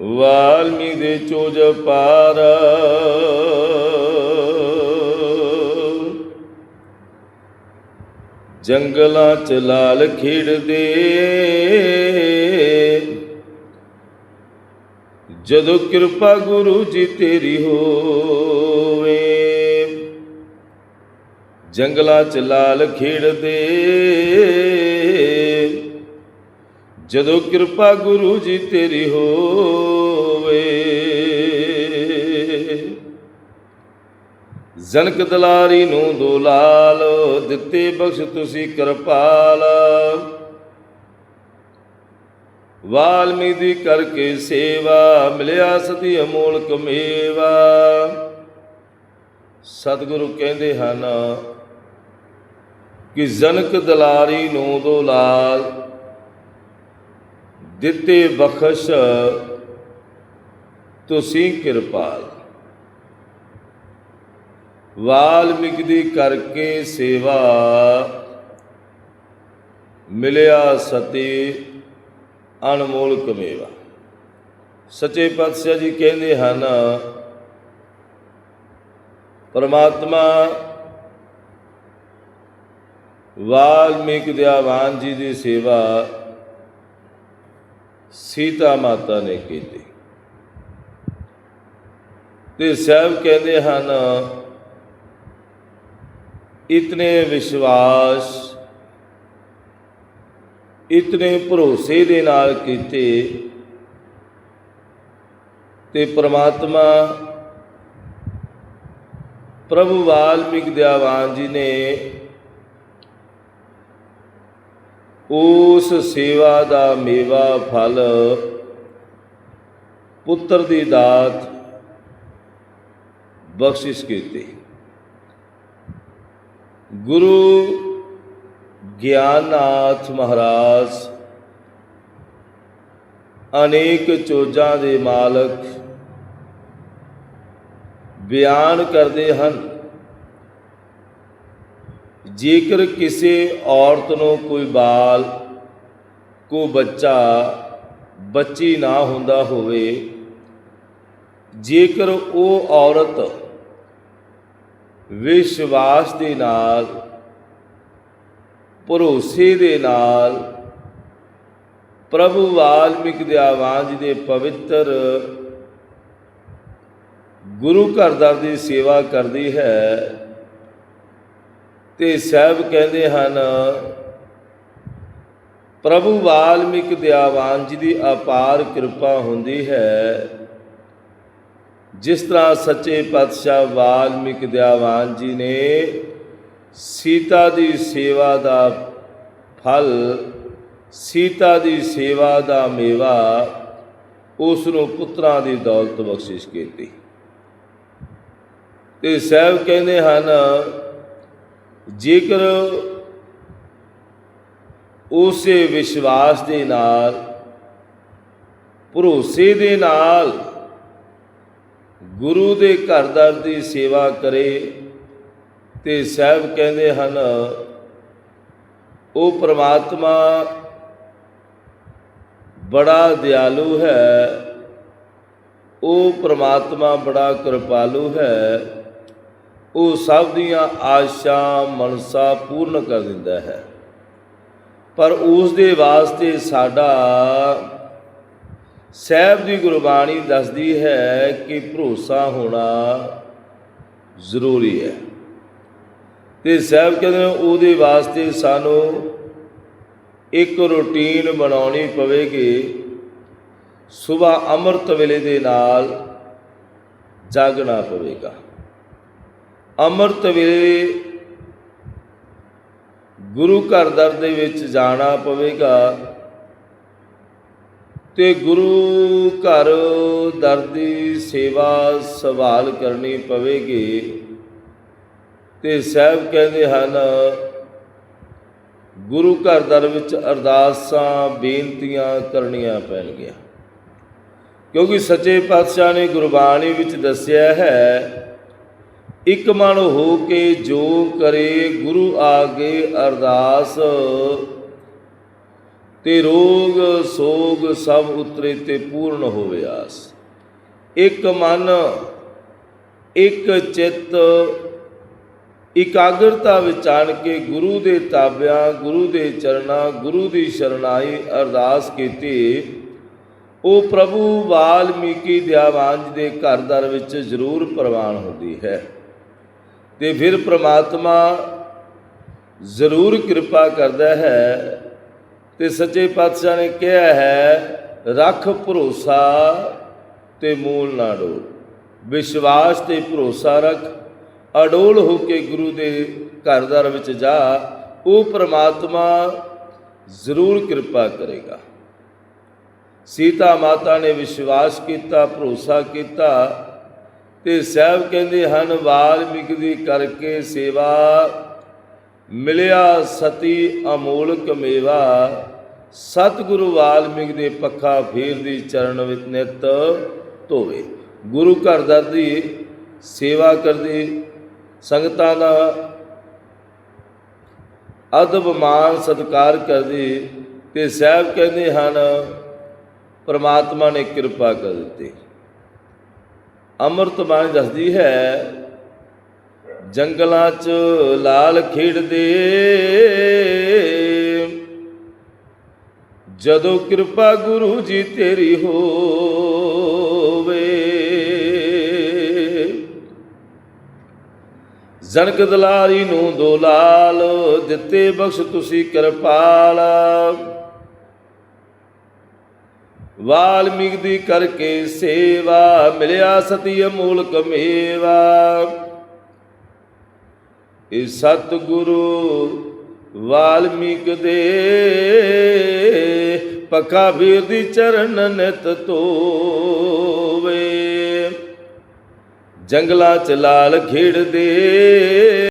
ਵਾਲਮੀ ਦੇ ਚੋਜ ਪਾਰ। ਜੰਗਲਾਂ ਚ ਲਾਲ ਖੇਡਦੇ ਜਦੋਂ ਕਿਰਪਾ ਗੁਰੂ ਜੀ ਤੇਰੀ ਹੋ। ਜੰਗਲਾਂ ਚ ਲਾਲ ਖੇਡਦੇ ਜਦੋਂ ਕਿਰਪਾ ਗੁਰੂ ਜੀ ਤੇਰੀ ਹੋਵੇ। ਜਨਕ ਦਲਾਰੀ ਨੂੰ ਦੋ ਲਾਲ ਦਿੱਤੇ ਬਖਸ਼ ਤੁਸੀਂ ਕਿਰਪਾਲ। ਵਾਲਮੀ ਦੀ ਕਰਕੇ ਸੇਵਾ ਮਿਲਿਆ ਸਤੀ ਅਮੋਲਕ ਮੇਵਾ ਸਤਿਗੁਰੂ ਕਹਿੰਦੇ ਹਨ ਕਿ ਜਨਕ ਦਲਾਰੀ ਨੂੰ ਦੋ ਲਾਲ, ਦਿੱਤੇ ਬਖਸ਼ ਤੁਸੀਂ ਕਿਰਪਾਲ। ਵਾਲਮੀਕ ਦੀ ਕਰਕੇ ਸੇਵਾ ਮਿਲਿਆ ਸਤੀ ਅਨਮੋਲ ਕਮੇਵਾ। ਸੱਚੇ ਪਾਤਸ਼ਾਹ ਜੀ ਕਹਿੰਦੇ ਹਨ, ਪਰਮਾਤਮਾ ਵਾਲਮੀਕ ਦਿਆਵਾਨ ਜੀ ਦੀ ਸੇਵਾ ਸੀਤਾ ਮਾਤਾ ਨੇ ਕੀਤੀ। ਤੇ ਸਹਿਬ ਕਹਿੰਦੇ ਹਨ, ਇਤਨੇ ਵਿਸ਼ਵਾਸ, ਇਤਨੇ ਭਰੋਸੇ ਦੇ ਨਾਲ ਕੀਤੇ ਤੇ ਪ੍ਰਮਾਤਮਾ ਪ੍ਰਭੂ ਵਾਲਮੀਕ ਦਿਆਵਾਨ ਜੀ ਨੇ ਉਸ ਸੇਵਾ ਦਾ ਮੇਵਾ ਫਲ ਪੁੱਤਰ ਦੀ ਦਾਤ ਬਖਸ਼ਿਸ਼ ਕੀਤੀ। ਗੁਰੂ ਗਿਆਨਨਾਥ ਮਹਾਰਾਜ ਅਨੇਕ ਚੋਜਾਂ ਦੇ ਮਾਲਕ ਬਿਆਨ ਕਰਦੇ ਹਨ। ਜੇਕਰ ਕਿਸੇ ਔਰਤ ਨੂੰ ਕੋਈ ਬਾਲ ਕੋ ਬੱਚਾ, ਬੱਚੀ ਨਾ ਹੁੰਦਾ ਹੋਵੇ, ਜੇਕਰ ਉਹ ਔਰਤ ਵਿਸ਼ਵਾਸ ਦੇ ਨਾਲ, ਭਰੋਸੇ ਦੇ ਨਾਲ, ਪ੍ਰਭੂ ਵਾਲਮੀਕ ਦੇ ਜੀ ਦੇ ਪਵਿੱਤਰ ਗੁਰੂ ਘਰ ਦਰ ਦੀ ਸੇਵਾ ਕਰਦੀ ਹੈ ਤੇ ਸਹਿਬ ਕਹਿੰਦੇ ਹਨ, ਪ੍ਰਭੂ ਵਾਲਮੀਕ ਦਿਆਵਾਨ ਜੀ ਦੀ ਅਪਾਰ ਕਿਰਪਾ ਹੁੰਦੀ ਹੈ। ਜਿਸ ਤਰ੍ਹਾਂ ਸੱਚੇ ਪਾਤਸ਼ਾਹ ਵਾਲਮੀਕ ਦਿਆਵਾਨ ਜੀ ਨੇ ਸੀਤਾ ਦੀ ਸੇਵਾ ਦਾ ਫਲ, ਸੀਤਾ ਦੀ ਸੇਵਾ ਦਾ ਮੇਵਾ, ਉਸ ਨੂੰ ਪੁੱਤਰਾਂ ਦੀ ਦੌਲਤ ਬਖਸ਼ਿਸ਼ ਕੀਤੀ। ਤੇ ਸਹਿਬ ਕਹਿੰਦੇ ਹਨ ਜੇਕਰ ਉਸੇ ਵਿਸ਼ਵਾਸ ਦੇ ਨਾਲ, ਭਰੋਸੇ ਦੇ ਨਾਲ ਗੁਰੂ ਦੇ ਘਰ ਦਰ ਦੀ ਸੇਵਾ ਕਰੇ ਤੇ ਸਾਹਿਬ ਕਹਿੰਦੇ ਹਨ, ਉਹ ਪ੍ਰਮਾਤਮਾ ਬੜਾ ਦਿਆਲੂ ਹੈ, ਉਹ ਪ੍ਰਮਾਤਮਾ ਬੜਾ ਕਿਰਪਾਲੂ ਹੈ। ਉਹ ਸਭ ਦੀਆਂ ਆਸ਼ਾ ਮਨਸਾ ਪੂਰਨ ਕਰ ਦਿੰਦਾ ਹੈ। ਪਰ ਉਸ ਦੇ ਵਾਸਤੇ ਸਾਡਾ ਸਹਿਬ ਦੀ ਗੁਰਬਾਣੀ ਦੱਸਦੀ ਹੈ ਕਿ ਭਰੋਸਾ ਹੋਣਾ ਜ਼ਰੂਰੀ ਹੈ। ਤੇ ਸਹਿਬ ਕਹਿੰਦੇ ਉਹਦੇ ਵਾਸਤੇ ਸਾਨੂੰ ਇੱਕ ਰੁਟੀਨ ਬਣਾਉਣੀ ਪਵੇਗੀ। ਸਵੇਰ ਅੰਮ੍ਰਿਤ ਵੇਲੇ ਦੇ ਨਾਲ ਜਾਗਣਾ ਪਵੇਗਾ। ਅੰਮ੍ਰਿਤ ਵੇਲੇ ਗੁਰੂ ਘਰ ਦਰ ਦੇ ਵਿੱਚ ਜਾਣਾ ਪਵੇਗਾ ਤੇ ਗੁਰੂ ਘਰ ਦਰ ਦੀ ਸੇਵਾ ਸੰਭਾਲ ਕਰਨੀ ਪਵੇਗੀ। ਤੇ ਸਾਹਿਬ ਕਹਿੰਦੇ ਹਨ, ਗੁਰੂ ਘਰ ਦਰ ਵਿੱਚ ਅਰਦਾਸਾਂ, ਬੇਨਤੀਆਂ ਕਰਨੀਆਂ ਪੈਣਗੀਆਂ। ਕਿਉਂਕਿ ਸੱਚੇ ਪਾਤਸ਼ਾਹ ਨੇ ਗੁਰਬਾਣੀ ਵਿੱਚ ਦੱਸਿਆ ਹੈ ਇੱਕ ਮਨ ਹੋ ਕੇ ਜੋ ਕਰੇ ਗੁਰੂ ਆਗੇ ਅਰਦਾਸ। ਤੇ ਰੋਗ ਸੋਗ ਸਭ ਉਤਰੇ ਤੇ ਪੂਰਨ ਹੋਵੇ ਆਸ। ਇੱਕ ਮਨ, ਇੱਕ ਚਿੱਤ, ਇਕਾਗਰਤਾ ਵਿੱਚ ਆਣ ਕੇ ਗੁਰੂ ਦੇ ਤਾਬਿਆਂ, ਗੁਰੂ ਦੇ ਚਰਨਾਂ, ਗੁਰੂ ਦੀ ਸ਼ਰਨਾਈ ਅਰਦਾਸ ਕੀਤੀ। ਉਹ ਪ੍ਰਭੂ ਵਾਲਮੀਕੀ ਦਿਆਵਾਨ ਜੀ ਦੇ ਘਰ ਦਰ ਵਿੱਚ ਜ਼ਰੂਰ ਪ੍ਰਵਾਨ ਹੁੰਦੀ ਹੈ। ਤੇ ਫਿਰ ਪ੍ਰਮਾਤਮਾ ਜ਼ਰੂਰ ਕਿਰਪਾ ਕਰਦਾ ਹੈ ਤੇ ਸੱਚੇ ਪਾਤਸ਼ਾਹ ਨੇ ਕਿਹਾ ਹੈ, ਰੱਖ ਭਰੋਸਾ ਤੇ ਮੂਲ ਨਾ ਡੋਲ। ਵਿਸ਼ਵਾਸ ਤੇ ਭਰੋਸਾ ਰੱਖ। ਅਡੋਲ ਹੋ ਕੇ ਗੁਰੂ ਦੇ ਘਰ ਦਰ ਵਿੱਚ ਜਾ। ਉਹ ਪ੍ਰਮਾਤਮਾ ਜ਼ਰੂਰ ਕਿਰਪਾ ਕਰੇਗਾ। ਸੀਤਾ ਮਾਤਾ ਨੇ ਵਿਸ਼ਵਾਸ ਕੀਤਾ, ਭਰੋਸਾ ਕੀਤਾ। ਤੇ ਸਾਹਿਬ ਕਹਿੰਦੇ ਹਨ, ਵਾਲਮੀਕ ਦੀ ਕਰਕੇ ਸੇਵਾ, ਮਿਲਿਆ ਸਤੀ ਅਮੋਲਕ ਮੇਵਾ, ਸਤਿਗੁਰੂ ਵਾਲਮੀਕ ਦੇ ਪੱਖਾ ਫੇਰ ਦੀ ਚਰਨ ਵਿੱਚ ਨਿਤ ਧੋਵੇ। ਗੁਰੂ ਘਰ ਦਰ ਦੀ ਸੇਵਾ ਕਰਦੀ ਸੰਗਤਾਂ ਦਾ ਅਦਬ ਮਾਨ ਸਤਕਾਰ ਕਰਦੀ ਤੇ ਸਾਹਿਬ ਕਹਿੰਦੇ ਹਨ, ਪਰਮਾਤਮਾ ਨੇ ਕਿਰਪਾ ਕਰ ਦਿੱਤੀ। ਅੰਮ੍ਰਿਤ ਬਾਣੀ ਦੱਸਦੀ ਹੈ, ਜੰਗਲਾਂ 'ਚ ਲਾਲ ਖੇਡਦੇ ਜਦੋਂ ਕਿਰਪਾ ਗੁਰੂ ਜੀ ਤੇਰੀ ਹੋਵੇ, ਜਨਕ ਦਲਾਰੀ ਨੂੰ ਦੋ ਲਾਲ ਦਿੱਤੇ ਬਖਸ਼ ਤੁਸੀਂ ਕਿਰਪਾਲ। ਵਾਲਮੀਕ ਦੀ ਕਰਕੇ ਸੇਵਾ, ਮਿਲਿਆ ਸਤੀ ਅਮੂਲਕ ਮੇਵਾ। ਇਹ ਸਤਿਗੁਰੂ ਵਾਲਮੀਕ ਦੇ ਪੱਕਾ ਵੀਰ ਦੀ ਚਰਨ ਨਿਤ ਧੋਵੇ। ਜੰਗਲਾਂ ਚ ਲਾਲ ਖੇਡਦੇ